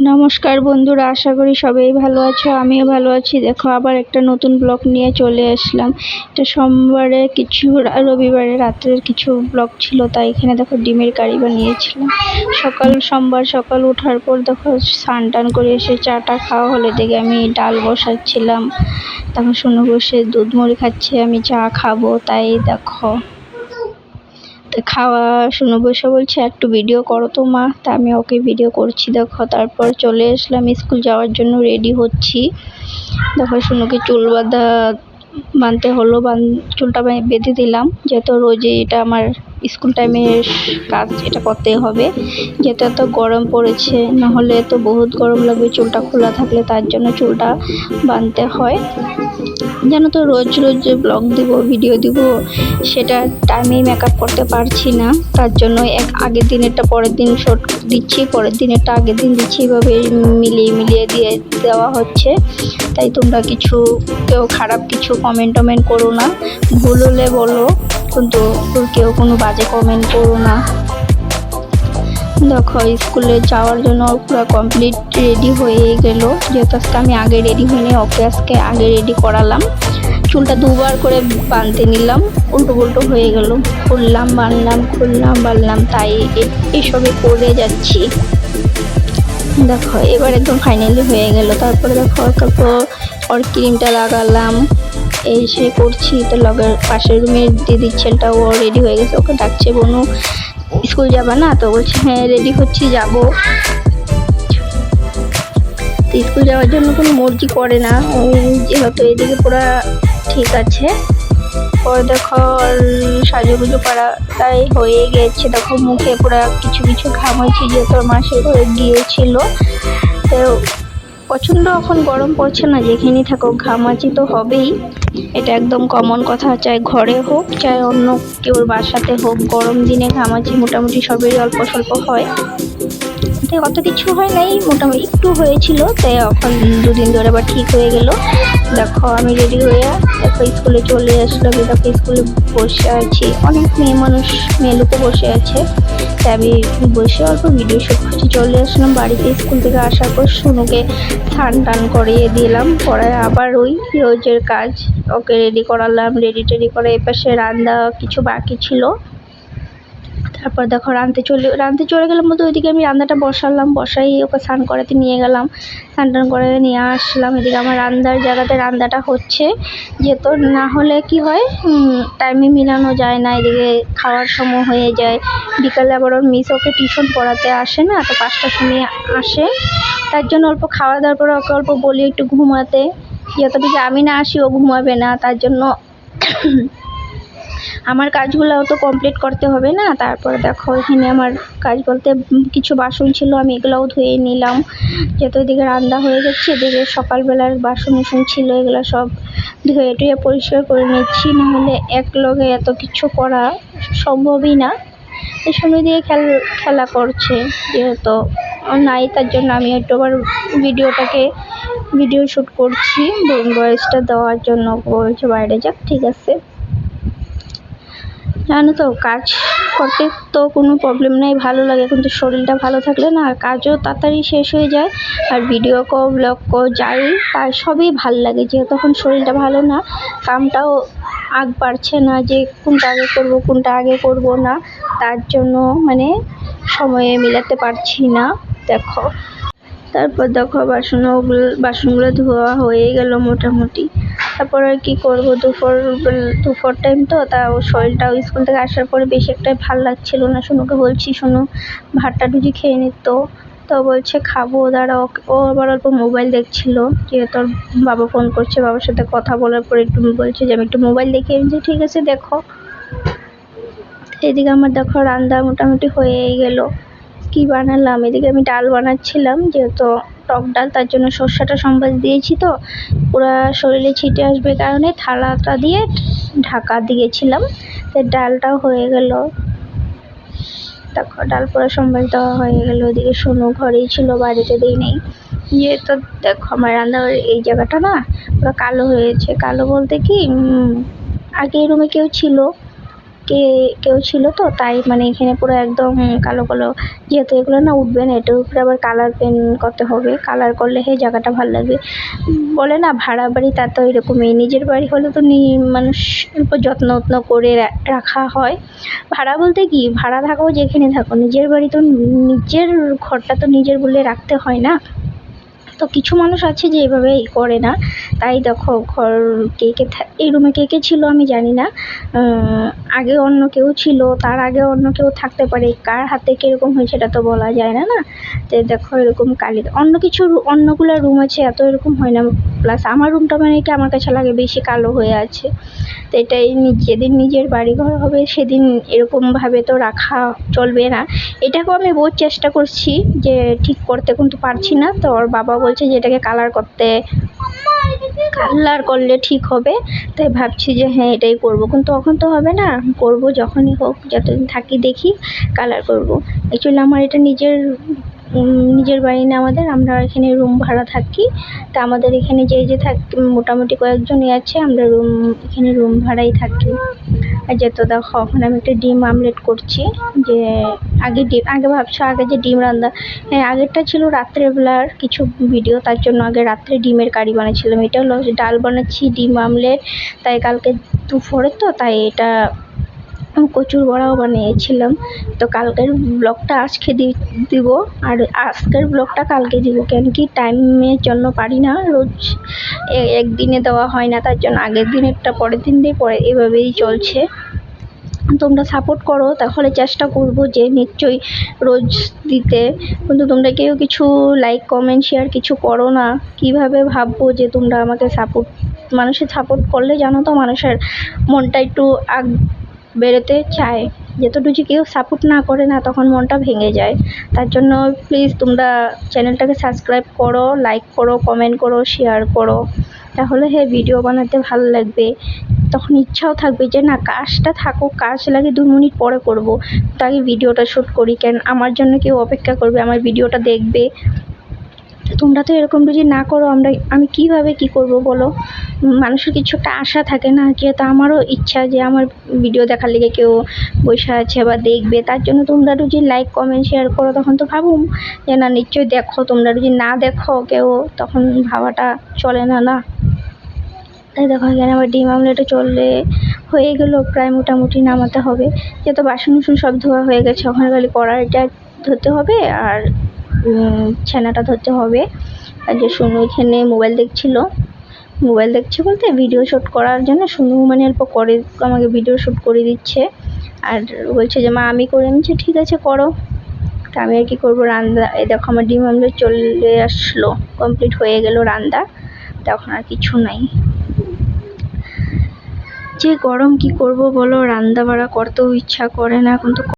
নমস্কার বন্ধুরা, আশা করি সবাই ভালো আছো, আমিও ভালো আছি। দেখো, আবার একটা নতুন ব্লগ নিয়ে চলে আসলাম। এটা সোমবারে কিছু রবিবারে রাত্রের কিছু ব্লগ ছিল, তাই এখানে দেখো ডিমের কারি বানিয়েছিলাম। সকাল, সোমবার সকাল ওঠার পর দেখো স্নান টান করে এসে চাটা খাওয়া হলে দেখে আমি ডাল বসাচ্ছিলাম। তখন শুনে বসে দুধ মুড়ি খাচ্ছে, আমি চা খাব, তাই দেখো। খাওয়া, শুনে বসে বলছে, একটু ভিডিও করো তো মা। তা আমি ওকে ভিডিও করছি, দেখো। তারপর চলে আসলাম, স্কুল যাওয়ার জন্য রেডি হচ্ছি। দেখো, শুনুকে চুল বাঁধা, বাঁধতে হলো বান চুলটা বেঁধে দিলাম, যেহেতু রোজই এটা আমার স্কুল টাইমের কাজ এটা করতে হবে। যেহেতু এত গরম পড়েছে না হলে তো বহুত গরম লাগবে, চুলটা খোলা থাকলে তার জন্য চুলটা বাঁধতে হয়। যেন তো রোজ রোজ যে ব্লগ দিব ভিডিও দিব, সেটা টাইমে মেকআপ করতে পারছি না। তার জন্য এক আগের দিনেরটা পরের দিন শর্ট দিচ্ছি, পরের দিনেরটা আগের দিন দিচ্ছি, এভাবে মিলিয়ে মিলিয়ে দিয়ে দেওয়া হচ্ছে। তাই তোমরা কিছু কেউ খারাপ কিছু কমেন্ট টমেন্ট করো না। ভুল হলে বলো। কিন্তু কেউ কোনো বাজে কমেন্ট করো না। দেখো স্কুলে যাওয়ার জন্য পুরো কমপ্লিট রেডি হয়ে গেল। যেহেতু আজকে আমি আগে রেডি হইনি, ওকে আজকে আগে রেডি করালাম। চুলটা দুবার করে বাঁধতে নিলাম উল্টো পুল্টো হয়ে গেল। খুললাম, বানলাম খুললাম, বানলাম, তাই এ- এসবই করে যাচ্ছি। দেখো, এবার একদম ফাইনালি হয়ে গেল। তারপরে দেখো, তারপর ওর ক্রিমটা লাগালাম। এই সে করছি তো লগের পাশের রুমের দিদির ছেলেটা, ও রেডি হয়ে গেছে। ওকে ডাকছে, বনু, স্কুল যাবা না? তো বলছে হ্যাঁ রেডি হচ্ছি, যাব। স্কুল যাওয়ার জন্য কোনো মর্জি করে না। যেহেতু এদিকে পুরা ঠিক আছে। পরে দেখো সাজুগুজু করা তাই হয়ে গেছে। দেখো, মুখে পুরা কিছু কিছু ঘাম হয়েছে, যেহেতু মাসের ঘরে গিয়েছিল। তো প্রচণ্ড এখন গরম পড়ছে না, যেখানেই থাকো ঘামাচি তো হবেই। এটা একদম কমন কথা, চাই ঘরে হোক, চাই অন্য কেউ বাসাতে হোক, গরম দিনে ঘামাচি মোটামুটি সবেরই অল্প স্বল্প হয়। তাই অত কিছু হয় নাই, মোটামুটি একটু হয়েছিল, তাই এখন দুদিন ধরে আবার ঠিক হয়ে গেল। দেখো, আমি রেডি হয়ে দেখো স্কুলে চলে আসলাম, দেখো স্কুলে বসে আছি। অনেক মেয়ে মানুষ, মেয়ে লোকও বসে আছে। তাই আমি বসে অল্প ভিডিও শুট করছি, চলে আসলাম বাড়িতে। স্কুল থেকে আসার পর সোনুকে স্নান টান করিয়ে দিলাম পরে আবার ওই রোজের কাজ। ওকে রেডি করালাম রেডি টেডি করে এপাশে রান্না কিছু বাকি ছিল। তারপর দেখো রাঁধতে চলে রাঁধতে চলে গেলাম বলতে ওইদিকে আমি রান্নাটা বসালাম, বসাই ওকে স্নান করাতে নিয়ে গেলাম। স্নান টান করে নিয়ে আসলাম, এদিকে আমার রান্নার জায়গাতে রান্নাটা হচ্ছে। যেহেতু না হলে কি হয় টাইমে মিলানো যায় না, এদিকে খাওয়ার সময় হয়ে যায়। বিকালে আবার ওর মিস ওকে টিউশন পড়াতে আসে না, তো পাঁচটার সময় আসে। তার জন্য অল্প খাওয়া দাওয়ার পরে ওকে অল্প বলি একটু ঘুমাতে। যেহেতু দিকে আমি না আসি, ও ঘুমাবে না, তার জন্য আমার কাজগুলোও তো কমপ্লিট করতে হবে না। তারপর দেখো, এখানে আমার কাজ বলতে কিছু বাসন ছিল, আমি এগুলোও ধুয়ে নিলাম। যেহেতু এদিকে রান্না হয়ে যাচ্ছে, এদিকে সকালবেলার বাসন উসন ছিল, এগুলো সব ধুয়ে টুয়ে পরিষ্কার করে নিচ্ছি। নাহলে এক লগে এত কিছু করা সম্ভবই না। সময় দিয়ে খেল, খেলা করছে, যেহেতু নাই, তার জন্য আমি একটু আবার ভিডিওটাকে, ভিডিও শ্যুট করছি। ভয়েসটা দেওয়ার জন্য বলছে বাইরে, যাক, ঠিক আছে। জানো তো, কাজ করতে তো কোনো প্রবলেম নেই, ভালো লাগে। কিন্তু শরীরটা ভালো থাকলে না, কাজও তাড়াতাড়ি শেষ হয়ে যায়। আর ভিডিও কো ব্লগ কো যাই তার সবই ভালো লাগে। যেহেতু এখন শরীরটা ভালো না, কামটাও আগ বাড়ছে না যে কোনটা আগে করব, কোনটা আগে করব না। তার জন্য মানে সময়ে মিলাতে পারছি না, দেখো। তারপর দেখো বাসন বাসনগুলো ধোয়া হয়ে গেল মোটামুটি। তারপর আর কি করব? দুপুর দুপুর টাইম তো তা ও শরীরটাও স্কুল থেকে আসার পরে বেশি একটা ভালো লাগছিল না। সোনুকে বলছি সোনু ভাতটা ডুজি খেয়ে নিত তো। বলছে খাব দাঁড়া ও- আবার অল্প মোবাইল দেখছিল যেহেতু ওর বাবা ফোন করছে বাবার সাথে কথা বলার পরে একটু বলছে যে আমি একটু মোবাইল দেখি বলছি, ঠিক আছে দেখো। এদিকে আমার দেখো রান্না মোটামুটি হয়েই গেল। কি বানালাম? এদিকে আমি ডাল বানাচ্ছিলাম, যেহেতু টক ডাল, তার জন্য সর্ষেটা সম্বাস দিয়েছি তো। পুরা শরীরে ছিটে আসবে কারণে থালাটা দিয়ে ঢাকা দিয়েছিলাম। তো ডালটাও হয়ে গেল। দেখো, ডাল পুরো সম্বাস দেওয়া হয়ে গেল। ওদিকে সোনু ঘরেই ছিল, বাড়িতে দিই নেই। যেহেতু দেখো, আমার রান্নাঘরের এই জায়গাটা না, পুরো কালো হয়েছে। কালো বলতে কি আগে রুমে কেউ ছিল। কে, কেউ ছিল তো, তাই মানে এখানে পুরো একদম কালো কালো, যেহেতু এগুলো না উঠবে না, এটার উপরে আবার কালার পেন করতে হবে। কালার করলে সেই জায়গাটা ভালো লাগবে। বলে না, ভাড়া বাড়ি তা তো এরকমই, নিজের বাড়ি হলে তো মানুষ অল্প যত্ন যত্ন করে রাখা হয়। ভাড়া বলতে কি, ভাড়া থাকো যেখানে থাকো, নিজের বাড়ি তো নিজের ঘরটা তো নিজের বলে রাখতে হয় না। তো কিছু মানুষ আছে যে এভাবেই করে না। তাই দেখো ঘর কে কে এই রুমে কে কে ছিল আমি জানি না। আগে অন্য কেউ ছিল, তার আগে অন্য কেউ থাকতে পারে, কার হাতে কীরকম হয় সেটা তো বলা যায় না না? তো দেখো এরকম কালি, অন্য কিছু অন্যগুলো রুম আছে, এত এরকম হয় না। প্লাস আমার রুমটা মানে কি, আমার কাছে লাগে বেশি কালো হয়ে আছে। তো এটাই যেদিন নিজের বাড়ি ঘর হবে, সেদিন এরকমভাবে তো রাখা চলবে না। এটাকেও আমি বহুত চেষ্টা করছি যে ঠিক করতে, কিন্তু পারছি না। তো ওর বাবা বলছে যে এটাকে কালার করতে কালার করলে ঠিক হবে। তাই ভাবছি যে হ্যাঁ এটাই করব। কিন্তু তখন তো হবে না। করব যখনই হোক, যতদিন থাকি দেখি কালার করব। অ্যাকচুয়ালি আমার এটা নিজের নিজের বাড়ি না আমাদের, আমরা এখানে রুম ভাড়া থাকি। তা আমাদের এখানে যে যে থাক, মোটামুটি কয়েকজনই আছে, আমরা রুম এখানে রুম ভাড়াই থাকি। আর যেহেতু দেখো, এখন আমি একটা ডিম আমলেট করছি, যে আগে ডিম আগে ভাবছ, আগে যে ডিম রান্না হ্যাঁ আগেরটা ছিল রাত্রেবেলার কিছু ভিডিও তার জন্য আগে রাত্রে ডিমের কারি বানাচ্ছিলাম। এটা হলো ডাল বানাচ্ছি, ডিম আমলেট, তাই কালকে দুপুরে তো, তাই এটা কচুর বড়াও বানিয়েছিলাম। তো কালকের ব্লগটা আজকে দি- দিব, আর আজকের ব্লগটা কালকে দিব, কেন কি টাইমের জন্য পারি না। রোজ একদিনে দেওয়া হয় না, তার জন্য আগের দিনেরটা পরের দিন দিয়ে পরে এভাবেই চলছে। তোমরা সাপোর্ট করো, তাহলে চেষ্টা করব যে নিশ্চয়ই রোজ দিতে। কিন্তু তোমরা কেউ কিছু লাইক কমেন্ট শেয়ার কিছু করো না। কীভাবে ভাববো যে তোমরা আমাকে সাপোর্ট মানুষের সাপোর্ট করলে জানো তো, মানুষের মনটা একটু আগ বেরোতে চায়। যতটুকু কেউ সাপোর্ট না করে না, তখন মনটা ভেঙে যায়। তার জন্য প্লিজ তোমরা চ্যানেলটাকে সাবস্ক্রাইব করো লাইক করো কমেন্ট করো শেয়ার করো। তাহলে হ্যাঁ ভিডিও বানাতে ভালো লাগবে। তখন ইচ্ছাও থাকবে যে না, কাজটা থাকুক, কাজ লাগে দু মিনিট পরে করব। তো আগে ভিডিওটা শ্যুট করি। কেন, আমার জন্য কেউ অপেক্ষা করবে, আমার ভিডিওটা দেখবে। তোমরা তো এরকম যদি না করো, আমরা আমি কীভাবে কি করব বলো? মানুষের কিছু একটা আশা থাকে না যেহেতু আমারও ইচ্ছা যে আমার ভিডিও দেখার লেগে কেউ বসে আছে বা দেখবে। তার জন্য তোমরা যদি লাইক কমেন্ট শেয়ার করো, তখন তো ভাবুম যে না, নিশ্চয়ই দেখো। তোমরা যদি না দেখো কেউ, তখন ভাবাটা চলে না না? তাই দেখো, এখানে আমার ডিম আমলেটও চললে হয়ে গেলো, প্রায় মোটামুটি নামাতে হবে। যেহেতু বাসন উসন সব ধোয়া হয়ে গেছে, ওখানে খালি কড়াইটা ধরতে হবে আর ছানাটা ধরতে হবে। আর যে সোনু এখানে মোবাইল দেখছিল মোবাইল দেখছে বলতে ভিডিও শ্যুট করার জন্য সোনু মানে অল্প করে আমাকে ভিডিও শ্যুট করে দিচ্ছে। আর বলছে যে, মা, আমি করে নিচ্ছি ঠিক আছে, করো। তা আমি আর কি করব? রান্না এই দেখো আমার ডিম আমলেট চলে আসলো কমপ্লিট হয়ে গেল রান্না তখন আর কিছু নাই। যে গরম কি করব বলো? রান্না বাড়া করতেও ইচ্ছা করে না, এখন তো